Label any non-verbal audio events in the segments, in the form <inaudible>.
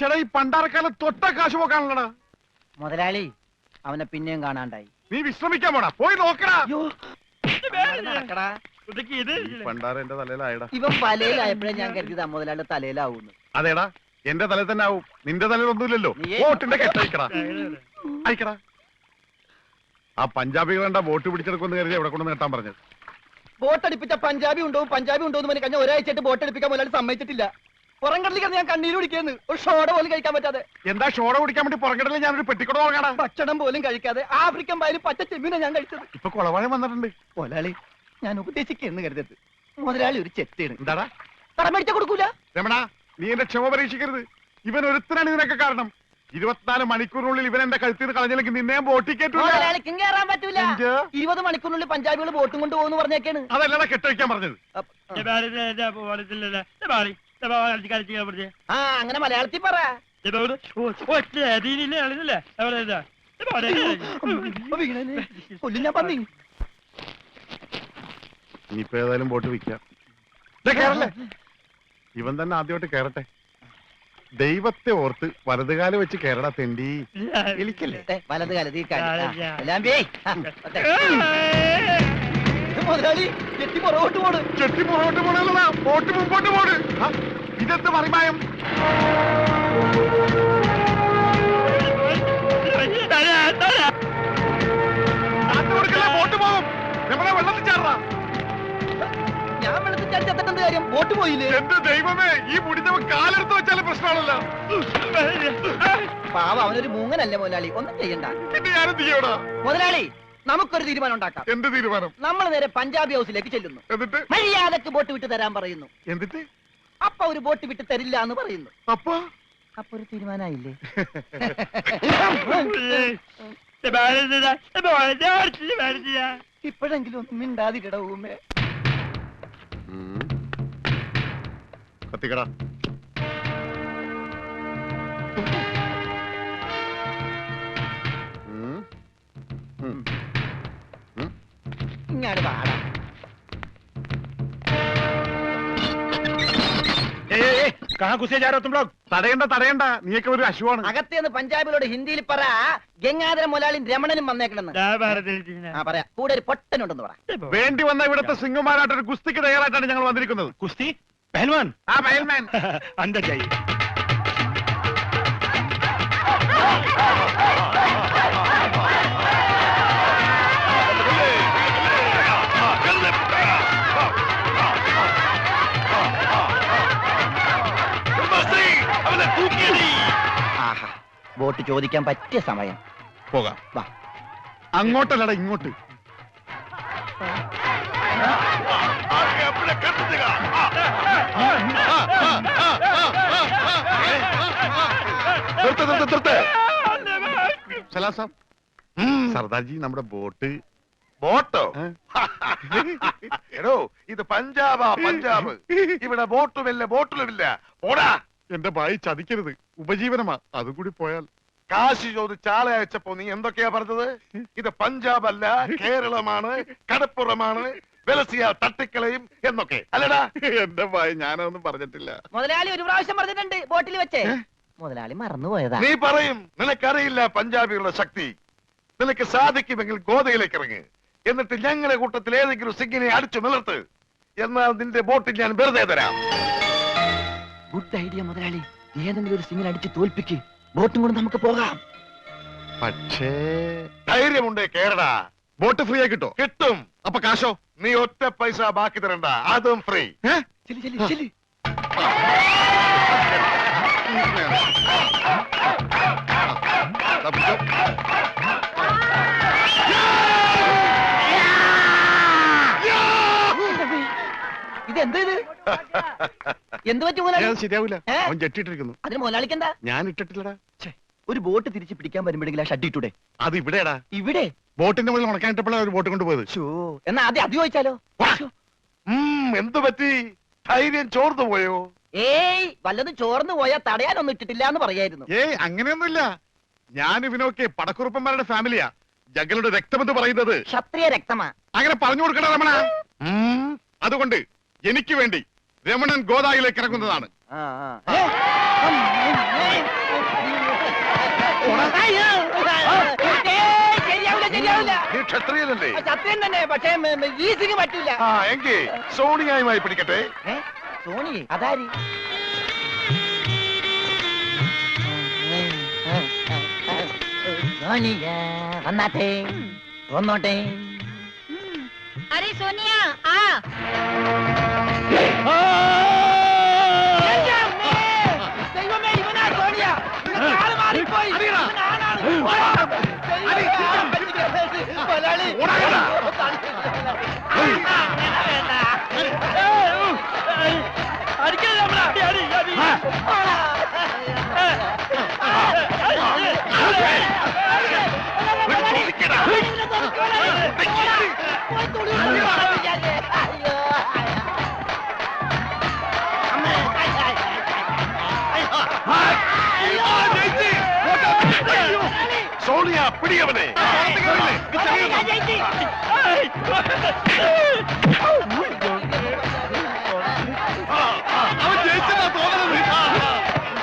ചേടാ ഈ പണ്ടാരക്കാലം തൊട്ട കാശ് പോക്കാണല്ലടാ. മുതലാളി അവനെ പിന്നെയും കാണാണ്ടായി. നീ വിശ്രമിക്കാൻ പോടാ. പോയി നോക്കടാ. നടക്കടാ. ഈ പണ്ടാര എന്റെ തലയിലായടാ. ഇവൻ വലയിലായപ്പോഴേ ഞാൻ കരുതിയത് മുതലാളി തലയിലാവൂന്ന്. അതേടാ എന്റെ തലയിൽ തന്നെ ആവും. നിന്റെ തലയിൽ ഒന്നുമില്ലല്ലോ നീയേ- വോട്ടിന്റെ കെട്ടയക്കടാ അയക്കടാ ആ പഞ്ചാബികളുടെ വോട്ട് പിടിച്ചെടുക്കുമെന്ന് കരുതി എവിടെ കൊണ്ടു നേട്ടാൻ പറഞ്ഞത്? ബോട്ട് അടിപ്പിച്ച പഞ്ചാബി ഉണ്ടോ? പഞ്ചാബി ഉണ്ടോ എന്ന് പറഞ്ഞ് കഴിഞ്ഞാൽ ഒരാഴ്ചയായിട്ട് ബോട്ട് അടിപ്പിക്കാൻ മുതലാളി സമ്മതിച്ചിട്ടില്ല. പുറം ഞാൻ കണ്ണീര് കുടിക്കുന്നു ഒരു ഷോട പോലും കഴിക്കാൻ പറ്റാതെ. എന്താ ഷോട കുടിക്കാൻ വേണ്ടി പുറകിടൽ ഞാനൊരു പെട്ടിക്കട നോക്കടാ ഭക്ഷണം പോലും കഴിക്കാതെ ആഫ്രിക്കൻ പായലും പച്ച ചെമ്മീനെ ഞാൻ കഴിച്ചത്. ഇപ്പൊ കുളവാഴം വന്നിട്ടുണ്ട്. കൊലാളി ഞാൻ ഉപദേശിക്കുന്നു കരുതരുത്. മുതലാളി ഒരു ചെത്തിയാണ് എന്താടാ? കടം മേടിച്ച കൊടുക്കൂല? രമണ നീ എന്റെ ക്ഷമ പരീക്ഷിക്കരുത്. ഇവൻ ഒരുത്തനാണ് ഇതിനൊക്കെ കാരണം. ഇരുപത്തിനാല് മണിക്കൂറിനുള്ളിൽ ഇവൻ എന്റെ കഴുത്തിൽ നിന്ന് കളഞ്ഞില്ലെങ്കിൽ നിന്നെയും ബോട്ടിൽ കേട്ടൂല മുതലാളിക്കും കയറാൻ പറ്റൂല. എന്ത്? ഇരുപത് മണിക്കൂറിനുള്ളിൽ പഞ്ചാബികൾ ബോട്ടും കൊണ്ട് പോകുന്നു പറഞ്ഞേക്കാണ്. അതല്ലടാ കെട്ടഴിക്കാൻ പറഞ്ഞത്. ആ. അങ്ങനെ മലയാളത്തിൽ പറ. ഇനിയിപ്പോ ഏതായാലും ബോട്ട് വിൽക്കാം. ഇവൻ തന്നെ ആദ്യമായിട്ട് കേറട്ടെ. ദൈവത്തെ ഓർത്ത് വലതുകാലം വെച്ച് കേരള തെണ്ടി. വിളിക്കല്ലേ? ദേ, വലത് കാലത്ത് ഈ കാലം. മുതലാളി എത്തി പുറകോട്ട് പോണ് ചെട്ടി പുറകോട്ട് പോണല്ലടാ ബോട്ട് മുമ്പോട്ട് പോണ് ഇതെന്ത് മറിമായം ബോട്ട് പോകും. നമ്മളെ വെള്ളത്തിൽ ചാടാ ഞാൻ വെള്ളത്തിൽ ചാടി ചത്തിട്ടെന്ത് കാര്യം? ബോട്ട് പോയില്ലേ? എന്റെ ദൈവമേ ഈ മുടിഞ്ഞവൻ കാലെടുത്ത് വെച്ചാലും പ്രശ്നമാണല്ലോ. പാവ അവനൊരു മൂങ്ങനല്ലേ മുതലാളി. ഒന്നും ചെയ്യണ്ട. പിന്നെ ഞാനെന്ത് ചെയ്യടാ മുതലാളി നമുക്കൊരു തീരുമാനം ഉണ്ടാക്കാം. എന്ത് തീരുമാനം? നമ്മൾ നേരെ പഞ്ചാബി ഹൗസിലേക്ക് ചെല്ലുന്നു. എന്നിട്ട്? മര്യാദയ്ക്ക് ബോട്ട് വിട്ട് തരാൻ പറയുന്നു. എന്നിട്ട്? അപ്പൊ ഒരു ബോട്ട് വിട്ട് തരില്ല എന്ന് പറയുന്നു. അപ്പൊ? അപ്പൊ ഒരു തീരുമാനമായില്ലേ ഇപ്പോഴെങ്കിലും ഒന്നും മിണ്ടാതിരിട ഊമേ. കത്തിക്കടാ. ഇങ്ങനെ വാടാ തടയണ്ട തടയണ്ട. പഞ്ചാബിലോട് ഹിന്ദിയിൽ പറ ഗംഗാധര മുലാളിയും രമണനും വന്നേക്കണെന്ന്. ആ പറയാ. കൂടെ ഒരു പൊട്ടനുണ്ടെന്ന് പറ. വേണ്ടി വന്ന ഇവിടത്തെ സിംഗമാരായിട്ട് ഒരു ഗുസ്തിക്ക് തയ്യാറായിട്ടാണ് ഞങ്ങൾ വന്നിരിക്കുന്നത്. ഗുസ്തി? പെഹൽമാൻ. ആ ബോട്ട് ചോദിക്കാൻ പറ്റിയ സമയം. പോകാം. വാ. അങ്ങോട്ടല്ലട ഇങ്ങോട്ട്. സർദാർജി നമ്മുടെ ബോട്ട്. ബോട്ടോ? എടോ ഇത് പഞ്ചാബാ പഞ്ചാബ്. ഇവിടെ ബോട്ടുമില്ല ബോട്ടിലുമില്ല. ഓടാ എന്റെ ഭായി ചതിക്കരുത്. ഉപജീവനമാ. അതും കൂടി പോയാൽ. കാശി ചോദിച്ച് ആളെ അയച്ചപ്പോ നീ എന്തൊക്കെയാ പറഞ്ഞത്? ഇത് പഞ്ചാബ് അല്ല കേരളമാണ് കടപ്പുറമാണ് വെലസിയ തട്ടിക്കളയും എന്നൊക്കെ. അല്ലടാ. എന്റെ ഭായി ഞാനൊന്നും പറഞ്ഞിട്ടില്ല. മുതലാളി ഒരു പ്രാവശ്യം പറഞ്ഞിട്ടുണ്ട് ബോട്ടിൽ വെച്ചേ. മുതലാളി മറന്നുപോയതാ. നീ പറയും നിനക്കറിയില്ല പഞ്ചാബികളുടെ ശക്തി. നിനക്ക് സാധിക്കുമെങ്കിൽ ഗോതയിലേക്ക് ഇറങ്ങ്. എന്നിട്ട് ഞങ്ങളുടെ കൂട്ടത്തിൽ ഏതെങ്കിലും സിഗ്ഗിനെ അടിച്ചു നിലർത്ത് എന്നാൽ നിന്റെ ബോട്ടിൽ ഞാൻ വെറുതെ തരാം. ഗുഡ് ഐഡിയ മുതലാളി. ഏതെങ്കിലും ഒരു സിംഗിൽ അടിച്ച് തോൽപ്പിക്ക്. ബോട്ടും കൊണ്ട് നമുക്ക് പോകാം. പക്ഷേ ധൈര്യമുണ്ടേ കേരടാ ബോട്ട് ഫ്രീ ആയി കിട്ടോ? കിട്ടും. അപ്പൊ കാശോ? നീ ഒറ്റ പൈസ ബാക്കി തരണ്ട. അതും ഫ്രീ. ഇതെന്താ ചെല്ലി ചെല്ലി ചെല്ലി. തപ്പിക്കോ. ഇത്? എന്താ ഇത് എന്ത് പറ്റി മുതലാളി അത് ശരിയാവൂല. ഏ? അവൻ ജെട്ടിട്ടിരിക്കുന്നു അതിന് മുതലാളിക്ക് എന്താ ഞാൻ ഇട്ടിട്ടില്ലടാ. ഒരു ബോട്ട് തിരിച്ച് പിടിക്കാൻ വരുമ്പോഴെങ്കിലും ആ ഷഡ് ഇട്ടൂടെ? അത് ഇവിടെയാടാ. ഇവിടെ? ബോട്ടിന്റെ മുകളിൽ ഒരു ബോട്ട് കൊണ്ടുപോയത്. ഷോ എന്നാ ആദ്യം അത് ചോദിച്ചാലോ? ശ്ശോ. ഉം, എന്തു പറ്റി? ധൈര്യം ചോർന്നു പോയോ? ഏയ് വല്ലതും ചോർന്നു പോയാ തടയാനൊന്നും ഇട്ടിട്ടില്ല എന്ന് പറയായിരുന്നു. ഏയ് അങ്ങനെയൊന്നുമില്ല. ഞാൻ ഇവനൊക്കെ പടക്കുറുപ്പന്മാരുടെ ഫാമിലിയാ. ജഗലുടെ രക്തമെന്ന് പറയുന്നത്. ക്ഷത്രിയ രക്തമാ. അങ്ങനെ പറഞ്ഞു കൊടുക്കണ രമണ. ഉം, അതുകൊണ്ട് എനിക്ക് വേണ്ടി രമണൻ ഗോദായിലേക്ക് ഇറങ്ങുന്നതാണ്. സോണിയായി പക്ഷേ പറ്റില്ല പിടിക്കട്ടെ? സോണി അതായി സോണിയ വന്നാട്ടെ. വന്നോട്ടെ. ஏய் சோனியா ஆ. தெய்வமே இவனா சோனியா? கால் மாறி போய் அடிக்காத ദൈവമേ, മുതലാളി. സോണിയ പിടിയവനെ അവൻ ജയിച്ചതാ തോന്നണത്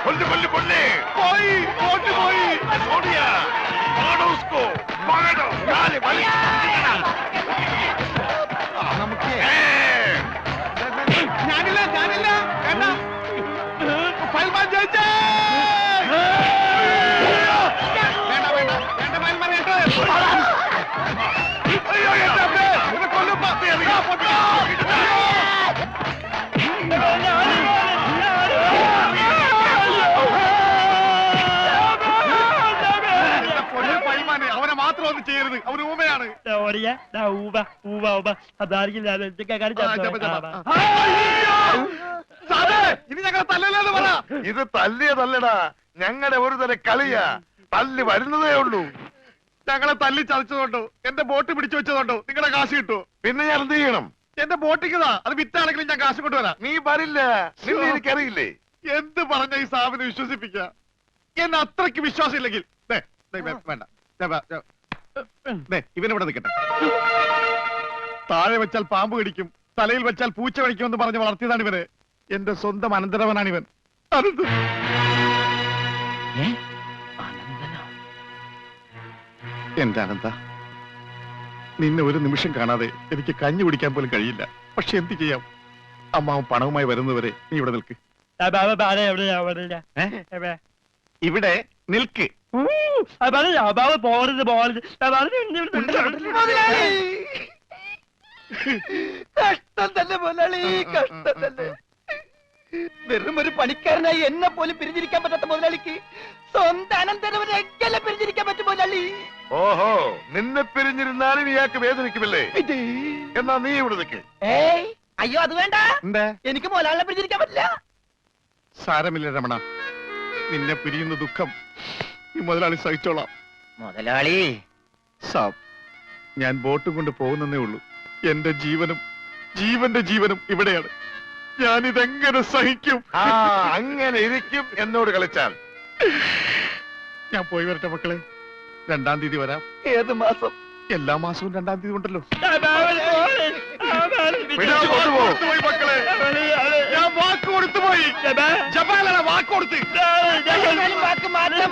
കൊല്ല് കൊല്ല് കൊല്ല് പോയി പോട്ട് പോയി സോണിയ போகட்டும் agarra ഊവ ഊവ ഊവ ഇനി തല്ലല്ലെന്ന് പറ ഇത് തല്ലിയതല്ലടാ ഞങ്ങളുടെ ഒരു തരം കളിയാ. തല്ലി വരുന്നതേ ഉള്ളൂ. ഞങ്ങളെ തല്ലി ചതച്ചതുകൊണ്ടോ? എന്റെ ബോട്ട് പിടിച്ചു വെച്ചതുകൊണ്ടോ? നിങ്ങളുടെ കാശ് കിട്ടു പിന്നെ ഞാൻ എന്ത് ചെയ്യണം? എന്റെ ബോട്ടിക്കതാ. അത് വിറ്റാണെങ്കിലും ഞാൻ കാശ് കൊണ്ടുവരാം. നീ വരില്ല. നിന്നെ എനിക്കറിയില്ലേ? എന്ത് പറഞ്ഞ ഈ സാബിനെ വിശ്വസിപ്പിക്ക? എന്നെ അത്രയ്ക്ക് വിശ്വാസം ഇല്ലെങ്കിൽ വേണ്ട. ഇവനിവിടെ നിൽക്കട്ടെ. താഴെ വെച്ചാൽ പാമ്പ് കടിക്കും തലയിൽ വെച്ചാൽ പൂച്ച കടിക്കുമെന്ന് പറഞ്ഞ് വളർത്തിയതാണ് ഇവന്. എന്റെ സ്വന്തം അനന്തരവനാണ് ഇവൻ. എന്റെ അനന്ത നിന്നെ ഒരു നിമിഷം കാണാതെ എനിക്ക് കഞ്ഞി കുടിക്കാൻ പോലും കഴിയില്ല. പക്ഷെ എന്ത് ചെയ്യാം? അമ്മാവൻ പണവുമായി വരുന്നവരെ നീ ഇവിടെ നിൽക്ക്. ഇവിടെ നിൽക്ക്. പോകരുത്, പോകരുത്. Habari, കഷ്ടം തന്നെ മുതലാളി കഷ്ടം തന്നെ. വെറും ഒരു പണിക്കാരനായി എന്നെ പോലും പിരിഞ്ഞിരിക്കാൻ പറ്റാത്ത മുതലാളിക്ക് സ്വന്തം അനന്തരവനെ എങ്ങനെ പിരിഞ്ഞിരിക്കാൻ പറ്റും മുതലാളി? ഓഹോ നിന്നെ പിരിഞ്ഞിരുന്നാലും ഇയാൾക്ക് വേദനിക്കുമല്ലേ? എന്നാ നീ ഇവിടെ നിൽക്ക് ഏയ് അയ്യോ അത് വേണ്ട. എനിക്ക് മുതലാളിനെ പിരിഞ്ഞിരിക്കാൻ പറ്റില്ല. സാരമില്ല രമണ. നിന്നെ പിരിയുന്ന ദുഃഖം ഈ മുതലാളി സഹിച്ചോളാം മുതലാളി സാബ് ഞാൻ ബോട്ട് കൊണ്ട് പോകുന്നേ ഉള്ളൂ എന്റെ ജീവനും ജീവന്റെ ജീവനും ഇവിടെയാണ് ഞാൻ ഇതെങ്ങനെ സഹിക്കും ആ അങ്ങനെ ഇരിക്കും എന്നോട് കളിച്ചാൽ ഞാൻ പോയി വരട്ടെ മക്കളെ രണ്ടാം തീയതി വരാം ഏത് മാസം എല്ലാ മാസവും രണ്ടാം തീയതി ഉണ്ടല്ലോ. കൊണ്ടുപോ പോയി മക്കളെ habari, habari. ഞാൻ വാക്ക് കൊടുത്തു പോയി. Habari, വാക്കൊടുത്ത് വാക്ക് കൊടുത്ത്. മാറ്റാൻ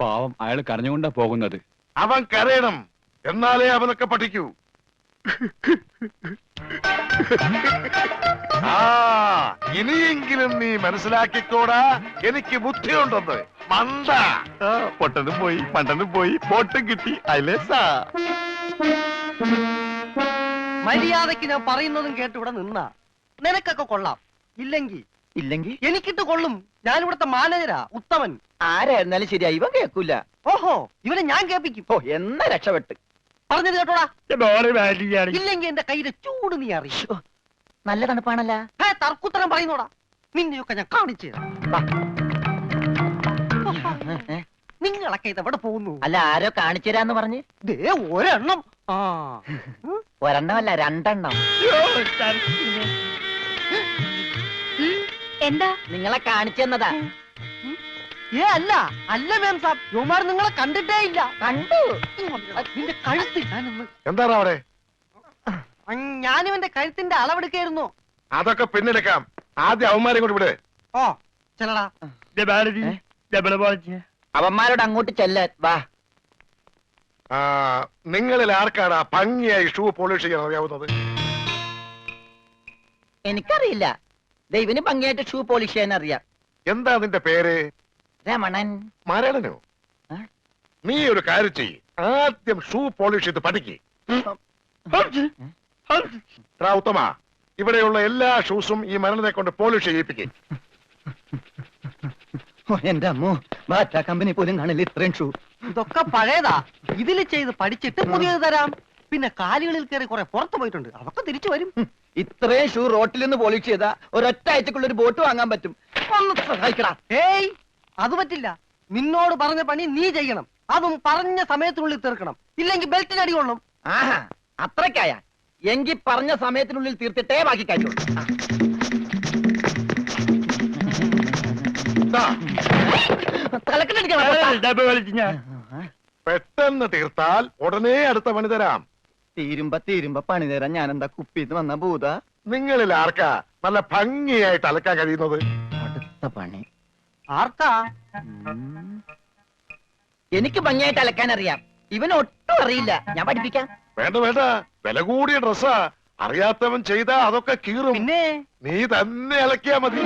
പാവം അയാൾ കരഞ്ഞുകൊണ്ടാ പോകുന്നത്. അവൻ കരയണം. എന്നാലേ അവനൊക്കെ പഠിക്കൂ. ആ ഇനിയെങ്കിലും നീ മനസ്സിലാക്കിക്കോടാ. എനിക്ക് ബുദ്ധിയുണ്ടെന്ന്. മണ്ട പൊട്ടനും പോയി മണ്ടനും പോയി. ബോട്ടും കിട്ടി. അയലേസാ മര്യാദയ്ക്ക് ഞാൻ പറയുന്നതും കേട്ട് ഇവിടെ നിന്നാ. നിനക്കൊക്കെ കൊള്ളാം. ഇല്ലെങ്കിൽ. ഇല്ലെങ്കിൽ? എനിക്കിട്ട് കൊള്ളും. ഞാൻ ഇവിടുത്തെ മാനേജരാ ഉത്തമൻ. ആരായിരുന്നാലും ശരിയാ ഇവൻ കേൾക്കൂല ഓഹോ ഇവനെ ഞാൻ കേൾപ്പിക്കും. ഓ എന്ന രക്ഷപ്പെട്ട് പറഞ്ഞത് കേട്ടോടാ. ഇല്ലെങ്കിൽ എന്റെ കയ്യിലെ ചൂട് നീ അറിയോ. നല്ല തണുപ്പാണല്ല. ഹേ തർക്കുത്തരം പറയുന്നോടാ. നിന്നെയൊക്കെ ഞാൻ കാണിച്ചു തരാം. നിങ്ങളൊക്കെ ഇത് എവിടെ പോകുന്നു? അല്ല ആരോ കാണിച്ചു തരാന്ന് പറഞ്ഞ്. ദേ ഒരെണ്ണം. ആ. ഒരെണ്ണമല്ല രണ്ടെണ്ണം. എന്താ? നിങ്ങളെ കാണിച്ചു തന്നതാ. ഏ അല്ല അല്ല മേം സാബ് യുമാർ നിങ്ങളെ കണ്ടിട്ടേ ഇല്ല. കണ്ടു. നിന്റെ കഴുത്ത് ഞാനൊന്ന് എന്താണ് അവിടെ? ഞാനിവന്റെ കഴുത്തിന്റെ അളവെടുക്കായിരുന്നു. അതൊക്കെ പിന്നെടുക്കാം ആദ്യം അവന്മാരെ കൊണ്ട് വിട്. ഓ ചെല്ലടാ. അവന്മാരോട് അങ്ങോട്ട് ചെല്ലാൻ വാ. ആ നിങ്ങളിൽ ആർക്കാണ് ഭംഗിയായി ഷൂ പോളിഷ് ചെയ്യാൻ അറിയാവുന്നത്? എനിക്കറിയില്ല. ദൈവന് ഭംഗിയായിട്ട് ഷൂ പോളിഷ് ചെയ്യാൻ അറിയാം. എന്താ നിന്റെ പേര്? രമണൻ. മരണനോ ആ? നീ ഒരു കാര്യം ചെയ്യ്. ആദ്യം ഷൂ പോളിഷ് ചെയ്ത് പഠിക്ക്. എടാ ഉത്തമ ഇവിടെയുള്ള എല്ലാ ഷൂസും ഈ മരണനെ കൊണ്ട് പോളിഷ് ചെയ്യിപ്പിക്കും. <laughs> എന്റെ അമ്മോ ബാറ്റ കമ്പനി പോലും കാണില്ല ഇത്രയും ഷൂ. ഇതൊക്കെ പഴയതാ. ഇതിൽ ചെയ്ത് പഠിച്ചിട്ട് പുതിയത് തരാം. പിന്നെ കാലുകളിൽ കയറി കുറെ പുറത്തു പോയിട്ടുണ്ട്. അതൊക്കെ തിരിച്ചു വരും. ഇത്രയും ഷൂ റോട്ടിൽ നിന്ന് പോളിഷ് ചെയ്താ ഒരൊറ്റ ആഴ്ചക്കുള്ള ഒരു ബോട്ട് വാങ്ങാൻ പറ്റും. ഒന്ന് സഹായിക്കടാ. ഏയ് അത് പറ്റില്ല. നിന്നോട് പറഞ്ഞ പണി നീ ചെയ്യണം. അതും പറഞ്ഞ സമയത്തിനുള്ളിൽ തീർക്കണം. ഇല്ലെങ്കിൽ ബെൽറ്റിന് അടി കൊള്ളും. ആഹാ അത്രക്കായ എങ്കി പറഞ്ഞ സമയത്തിനുള്ളിൽ തീർത്തിട്ടേ ബാക്കി കഴിയുള്ളൂ പെട്ടെന്ന് തീർത്താൽ ഉടനെ അടുത്ത പണി തരാം. തീരുമ്പ തീരുമ്പ പണി തരാൻ ഞാൻ എന്താ കുപ്പിന്ന് വന്ന ഭൂത? നിങ്ങളിൽ ആർക്കാ നല്ല ഭംഗിയായിട്ട് അലക്കാൻ കഴിയുന്നത്? അടുത്ത പണി. ആർക്കാ? എനിക്ക് ഭംഗിയായിട്ട് അലക്കാൻ അറിയാം ഇവൻ ഒട്ടും അറിയില്ല. ഞാൻ പഠിപ്പിക്കാം. വേണ്ട വേണ്ട. വില കൂടിയ ഡ്രസ്സാ. അറിയാത്തവൻ ചെയ്താ അതൊക്കെ കീറും. പിന്നെ? നീ തന്നെ അലക്കിയാ മതി.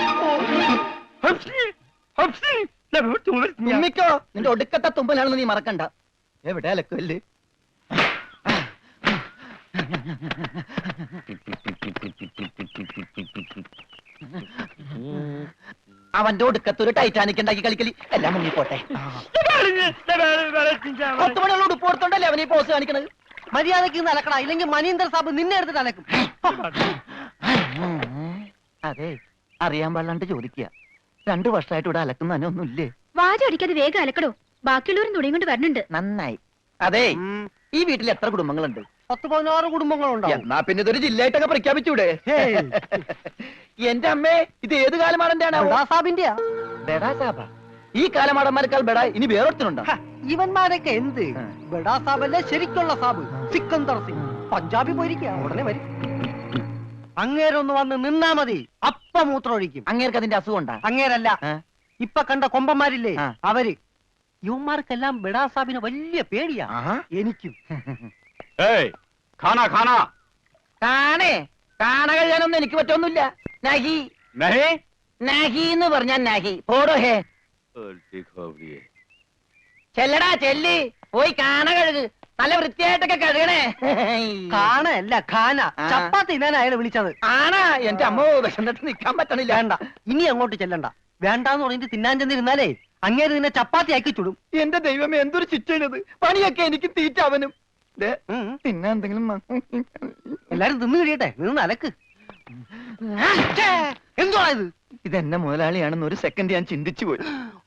തുമ്മിക്കോ? നിന്റെ ഒടുക്കത്തെ തുമ്പലാണെന്ന് നീ മറക്കണ്ട. എവിടെ അലക്കല്ലേ അവന്റെ ഒടുക്കത്തൊരു ടൈറ്റാനിക് ഉണ്ടാക്കി കളിക്കലി. എല്ലാം മുങ്ങിപ്പോട്ടെ പത്ത് മണിയുള്ള ഉടുപ്പ് കൊടുത്തോണ്ടല്ലേ അവനീ പോസ് കാണിക്കണത്? മര്യാദയ്ക്ക് ഇന്ന് ഇല്ലെങ്കിൽ മനീന്ദർ സാബ് നിന്നെ എടുത്തിട്ട് അലക്കും. അതെ അറിയാൻ പാടില്ലാണ്ട് ചോദിക്കുക. രണ്ടു വർഷമായിട്ട് ഇവിടെ അലക്കുന്ന തന്നെ ഒന്നുമില്ലേ വാചടിക്കാതെ വേഗം അലക്കടോ. ബാക്കിയുള്ളവരും തുണിയും കൊണ്ട് വരണുണ്ട്. നന്നായി. അതെ ഈ വീട്ടിൽ എത്ര കുടുംബങ്ങളുണ്ട്? പത്ത് പതിനാറ് കുടുംബങ്ങളുണ്ടാവും. എന്നാ പിന്നെ ഇതൊരു ജില്ലയായിട്ടൊക്കെ പ്രഖ്യാപിച്ചൂടെ. എന്റെ അമ്മേ ഇത് ഏത് ബഡാ ബെടാ ഈ കാലമാടന്മാരെക്കാൾ ബെടാ ഇനി വേറൊരുത്തനുണ്ടോ? ഇവന്മാരൊക്കെ എന്ത്? ബെടാ ബഡാ സാബല്ലേ ശരിക്കുള്ള സാബ്. സിക്കന്ദർ സിംഗ്. പഞ്ചാബി പോയിരിക്കുക ഉടനെ വരും. അങ്ങേരൊന്ന് വന്ന് നിന്നാ മതി. അപ്പ മൂത്രമൊഴിക്കും. അങ്ങേർക്ക് അതിന്റെ അസുഖമുണ്ടാ? അങ്ങേരല്ല. ഇപ്പൊ കണ്ട കൊമ്പന്മാരില്ലേ. അവർ. യുവന്മാർക്കെല്ലാം ബിടാ സാബിന് വലിയ പേടിയാ. എനിക്കും. <laughs> കാണേ കാണ കഴിയാനൊന്നും എനിക്ക് പറ്റൊന്നുമില്ല. നഹി. നഹി? നഹി എന്ന് പറഞ്ഞാ നഹി. പോടോ ഹേ. ചെല്ലടാ ചെല്ലി. പോയി കാണ കഴുക്. നല്ല വൃത്തിയായിട്ടൊക്കെ കഴുകണേ. കാണല്ല ഖാന. ചപ്പാത്തി ഞാൻ അയാളെ വിളിച്ചത്. ആണാ എന്റെ അമ്മ വിശന്നിട്ട് നിക്കാൻ പറ്റണില്ല. വേണ്ട ഇനി അങ്ങോട്ട് ചെല്ലണ്ട. വേണ്ടാന്ന് പറഞ്ഞിട്ട് തിന്നാൻ ചെന്നിരുന്നാലേ അങ്ങേര് നിന്നെ ചപ്പാത്തി ആക്കി ചുടും. എന്റെ ദൈവമേ എന്തൊരു ചുറ്റണത് പണിയൊക്കെ എനിക്ക് തീറ്റ അവനും. പിന്നെ എന്തെങ്കിലും എല്ലാരും തിന്നു കഴിയട്ടെ നിന്ന് അലക്ക്. എന്തോ എന്തുവാ ഇത്? ഇതെന്നെ മുതലാളിയാണെന്ന് ഒരു സെക്കൻഡ് ഞാൻ ചിന്തിച്ചു പോയി.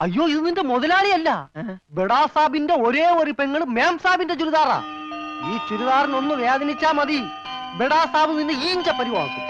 അയ്യോ ഇത് നിന്റെ മുതലാളിയല്ല. ബഡാ സാബിന്റെ ഒരേ ഒരു പെങ്ങൾ മേം സാബിന്റെ ചുരിദാറാ. ഈ ചുരിദാറിനൊന്ന് വേദനിച്ചാ മതി. ബഡാ സാബ് നിന്നെ ഈഞ്ച പരിവാക്കും.